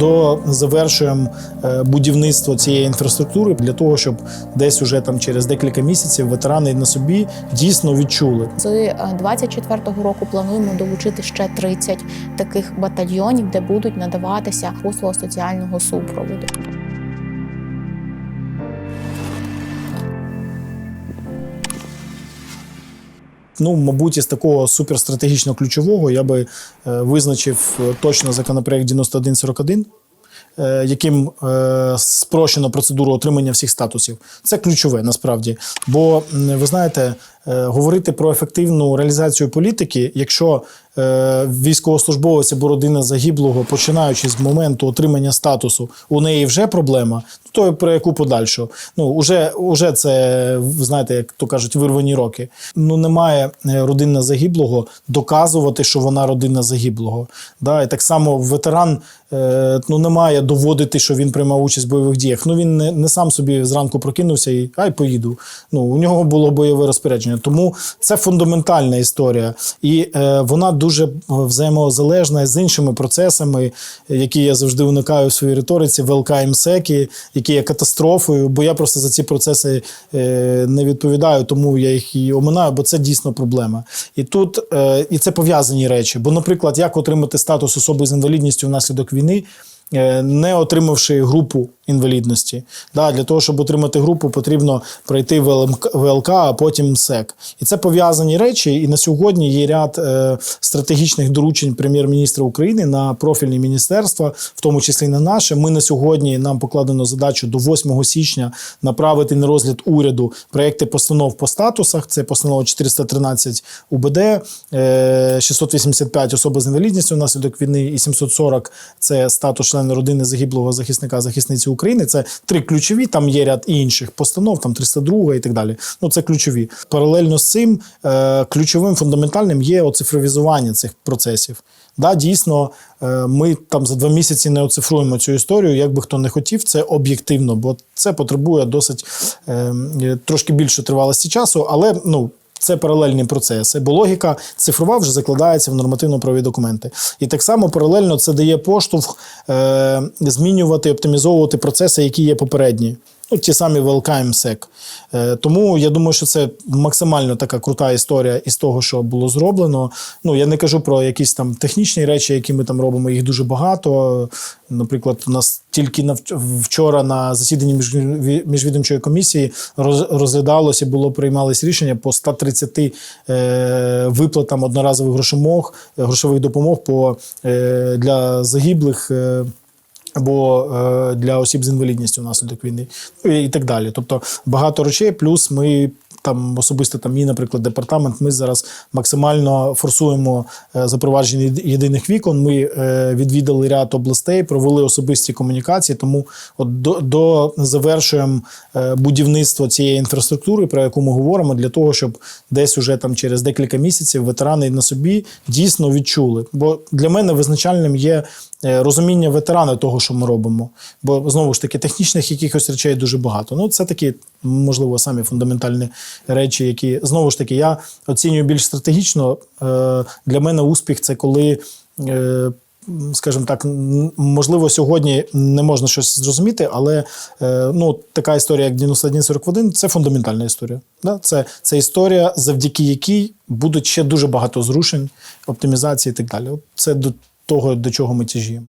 до завершуємо е, будівництво цієї інфраструктури для того, щоб десь уже там через декілька місяців ветерани на собі дійсно відчули. З 24-го року плануємо долучити ще 30 таких батальйонів, де будуть надаватися послуги соціального супроводу. Ну, мабуть, із такого суперстратегічно ключового я би е, визначив е, точно законопроект 9141, е, яким спрощено процедуру отримання всіх статусів. Це ключове насправді. Бо ви знаєте, говорити про ефективну реалізацію політики, якщо військовослужбовець або родина загиблого, починаючи з моменту отримання статусу, у неї вже проблема, то про яку подальшу? Ну, уже, уже це, знаєте, як то кажуть, вирвані роки. Ну, немає е, родина загиблого доказувати, що вона родина загиблого. Да? І так само ветеран е, ну, не має доводити, що він приймав участь в бойових діях. Ну, він не, не сам собі зранку прокинувся і ай, поїду. Ну, у нього було бойове розпорядження. Тому це фундаментальна історія. І е, вона дуже взаємозалежна з іншими процесами, які я завжди уникаю в своїй риториці, ВЛК МСЕКи, які є катастрофою, бо я просто за ці процеси е, не відповідаю, тому я їх і оминаю, бо це дійсно проблема. І тут е, і це пов'язані речі. Бо, наприклад, як отримати статус особи з інвалідністю внаслідок війни, е, не отримавши групу інвалідності. Да, для того, щоб отримати групу, потрібно пройти ВЛК, а потім СЕК. І це пов'язані речі. І на сьогодні є ряд е, стратегічних доручень прем'єр-міністра України на профільні міністерства, в тому числі на наше. Ми на сьогодні нам покладено задачу до 8 січня направити на розгляд уряду проекти постанов по статусах. Це постанова 413 УБД, е, 685 особи з інвалідністю внаслідок війни і 740 це статус члена родини загиблого захисника захисниці України. Це три ключові. Там є ряд інших постанов, там 302 і так далі. Ну це ключові. Паралельно з цим е, ключовим фундаментальним є оцифровізування цих процесів. Да, дійсно, е, ми там за два місяці не оцифруємо цю історію, як би хто не хотів, це об'єктивно, бо це потребує досить е, трошки більше тривалості часу, але ну. Це паралельні процеси, бо логіка цифрова вже закладається в нормативно-правові документи. І так само паралельно це дає поштовх е, змінювати, оптимізовувати процеси, які є попередні. Ну, ті самі МСЕК. Е, тому я думаю, що це максимально така крута історія із того, що було зроблено. Ну, я не кажу про якісь там технічні речі, які ми там робимо, їх дуже багато. Наприклад, у нас тільки вчора на засіданні міжві- міжвідомчої комісії роз- розглядалося, було приймалось рішення по 130 е, виплатам одноразових грошомог, грошових допомог по, е, для загиблих. Або е, для осіб з інвалідністю внаслідок війни, ну і так далі. Тобто багато речей, плюс ми. Там особисто там мій, наприклад, департамент. Ми зараз максимально форсуємо е, запровадження єдиних вікон. Ми е, відвідали ряд областей, провели особисті комунікації. Тому от до, до завершуємо будівництво цієї інфраструктури, про яку ми говоримо, для того, щоб десь уже там через декілька місяців ветерани на собі дійсно відчули. Бо для мене визначальним є розуміння ветерана того, що ми робимо. Бо знову ж таки технічних якихось речей дуже багато. Ну, це такі, можливо, самі фундаментальні речі, які знову ж таки я оцінюю більш стратегічно. Е, Для мене успіх це коли. е, Скажімо так, можливо, сьогодні не можна щось зрозуміти, але е, ну, така історія, як 9141, це фундаментальна історія. Да? Це, це історія, завдяки якій будуть ще дуже багато зрушень, оптимізації і так далі. Це того, до чого ми тяжіємо.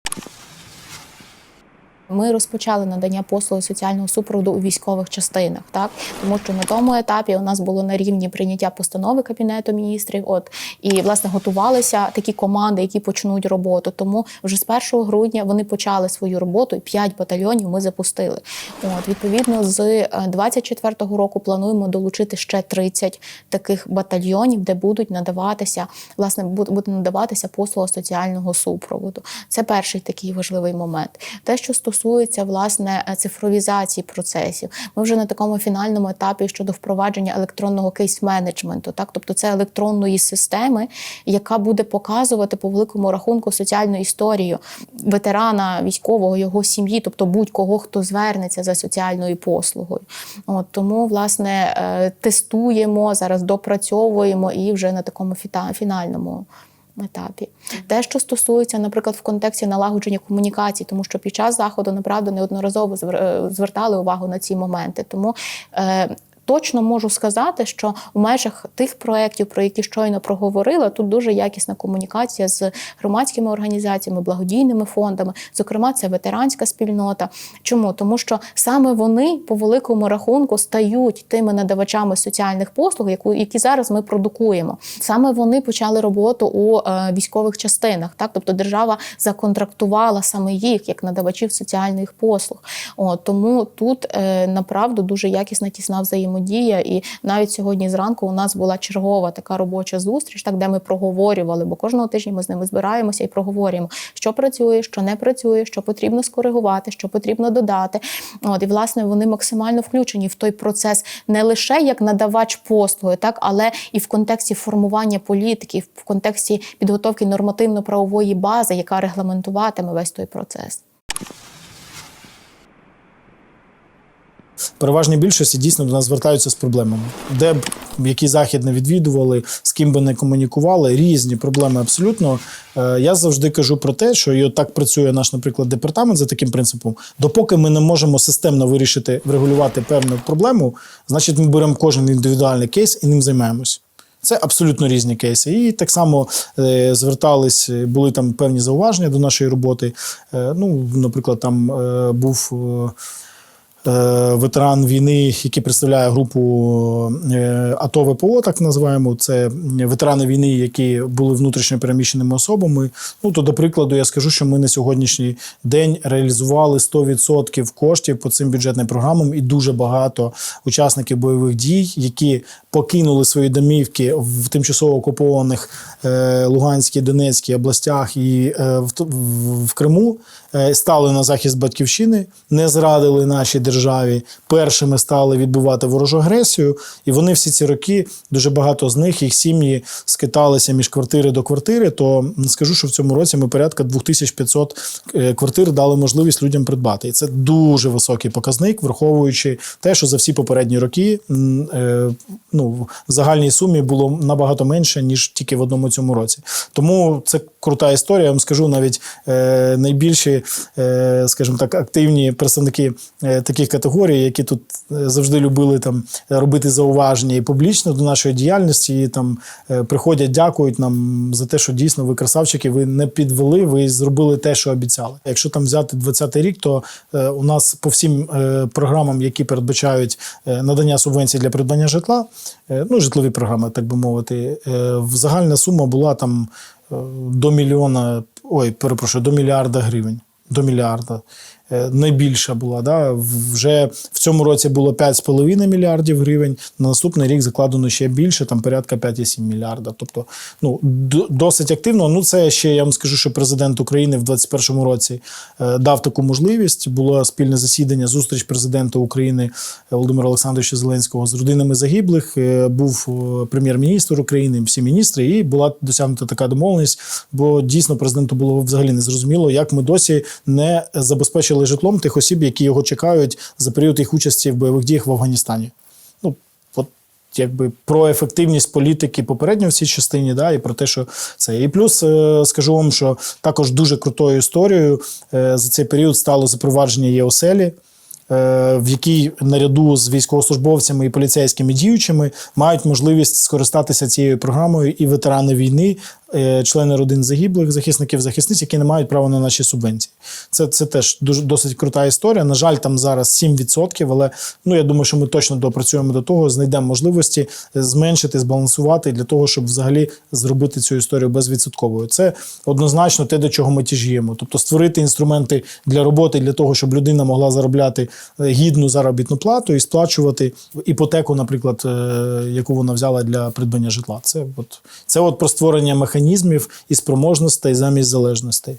Ми розпочали надання послуги соціального супроводу у військових частинах, так тому що на тому етапі у нас було на рівні прийняття постанови кабінету міністрів. От і власне готувалися такі команди, які почнуть роботу. Тому вже з 1 грудня вони почали свою роботу, і 5 батальйонів ми запустили. От відповідно, з 24-го року плануємо долучити ще 30 таких батальйонів, де будуть надаватися власне буде надаватися послуга соціального супроводу. Це перший такий важливий момент. Те, що стосується власне цифровізації процесів, ми вже на такому фінальному етапі щодо впровадження електронного кейс-менеджменту, так тобто це електронної системи, яка буде показувати по великому рахунку соціальну історію ветерана військового, його сім'ї, тобто будь-кого, хто звернеться за соціальною послугою. От тому, власне, е, тестуємо зараз, допрацьовуємо і вже на такому фінальному етапі. Те, що стосується, наприклад, в контексті налагодження комунікацій, тому що під час заходу направду неодноразово е, звертали увагу на ці моменти. Тому е, Точно можу сказати, що у межах тих проєктів, про які щойно проговорила, тут дуже якісна комунікація з громадськими організаціями, благодійними фондами. Зокрема, це ветеранська спільнота. Чому? Тому що саме вони по великому рахунку стають тими надавачами соціальних послуг, які зараз ми продукуємо. Саме вони почали роботу у е, військових частинах. Так, тобто держава законтрактувала саме їх як надавачів соціальних послуг. От, тому тут е, направду дуже якісна тісна взаємодія. І навіть сьогодні зранку у нас була чергова така робоча зустріч, так де ми проговорювали, бо кожного тижня ми з ними збираємося і проговорюємо, що працює, що не працює, що потрібно скоригувати, що потрібно додати. От і власне вони максимально включені в той процес не лише як надавач послуги, так але і в контексті формування політики, в контексті підготовки нормативно-правової бази, яка регламентуватиме весь той процес. Переважній більшості дійсно до нас звертаються з проблемами, де б який захід не відвідували, з ким би не комунікували, різні проблеми абсолютно. Е, Я завжди кажу про те, що і от так працює наш, наприклад, департамент за таким принципом. Допоки ми не можемо системно вирішити, врегулювати певну проблему, значить ми беремо кожен індивідуальний кейс і ним займаємось. Це абсолютно різні кейси. І так само е, звертались, е, були там певні зауваження до нашої роботи. Е, ну, наприклад, там е, був. е, ветеран війни, який представляє групу е, АТО ВПО, так називаємо. Це ветерани війни, які були внутрішньо переміщеними особами. Ну то до прикладу, я скажу, що ми на сьогоднішній день реалізували 100% коштів по цим бюджетним програмам, і дуже багато учасників бойових дій, які покинули свої домівки в тимчасово окупованих е, Луганській, Донецькій областях і е, в, Криму, е, стали на захист батьківщини, не зрадили нашій державі. Першими стали відбивати ворожу агресію, і вони всі ці роки дуже багато з них їх сім'ї скиталися між квартири до квартири. То скажу, що в цьому році ми порядка 2500 е, квартир дали можливість людям придбати. І це дуже високий показник, враховуючи те, що за всі попередні роки е, ну, в загальній сумі було набагато менше ніж тільки в одному цьому році. Тому це крута історія. Я вам скажу навіть е, найбільші, е, скажімо так, активні представники е, таких категорій, які тут е, завжди любили там робити зауваження і публічно до нашої діяльності. І там е, приходять, дякують нам за те, що дійсно ви красавчики, ви не підвели, ви зробили те, що обіцяли. Якщо там взяти 20-й рік, то е, у нас по всім е, програмам, які передбачають е, надання субвенцій для придбання житла, е, ну житлові програми, так би мовити, е, загальна сума була там до мільйона, ой, перепрошую, до мільярда гривень. До мільярда. Е, Найбільша була. Да? Вже в цьому році було 5,5 мільярдів гривень. На наступний рік закладено ще більше, там порядка 5,7 мільярда. Тобто, ну досить активно. Ну, це ще я вам скажу, що президент України в 2021 році е, дав таку можливість. Було спільне засідання, зустріч президента України Володимира Олександровича Зеленського з родинами загиблих. Е, Був прем'єр-міністр України, всі міністри, і була досягнута така домовленість. Бо дійсно президенту було взагалі не зрозуміло, як ми досі не забезпечили житлом тих осіб, які його чекають за період їх участі в бойових діях в Афганістані. Ну, от якби про ефективність політики попередньо в цій частині, да, і про те, що це. І плюс е, скажу вам, що також дуже крутою історією е, за цей період стало запровадження ЄОСЕЛі. е, В якій наряду з військовослужбовцями і поліцейськими діючими мають можливість скористатися цією програмою і ветерани війни, члени родин загиблих, захисників, захисниць, які не мають права на наші субвенції. Це, це теж дуже досить крута історія. На жаль, там зараз 7%, але ну я думаю, що ми точно допрацюємо до того, знайдемо можливості зменшити, збалансувати для того, щоб взагалі зробити цю історію безвідсотковою. Це однозначно те, до чого ми тяжіємо. Тобто створити інструменти для роботи для того, щоб людина могла заробляти е, гідну заробітну плату і сплачувати іпотеку, наприклад, е, яку вона взяла для придбання житла. Це от це от про створення механізмів і спроможностей замість залежностей.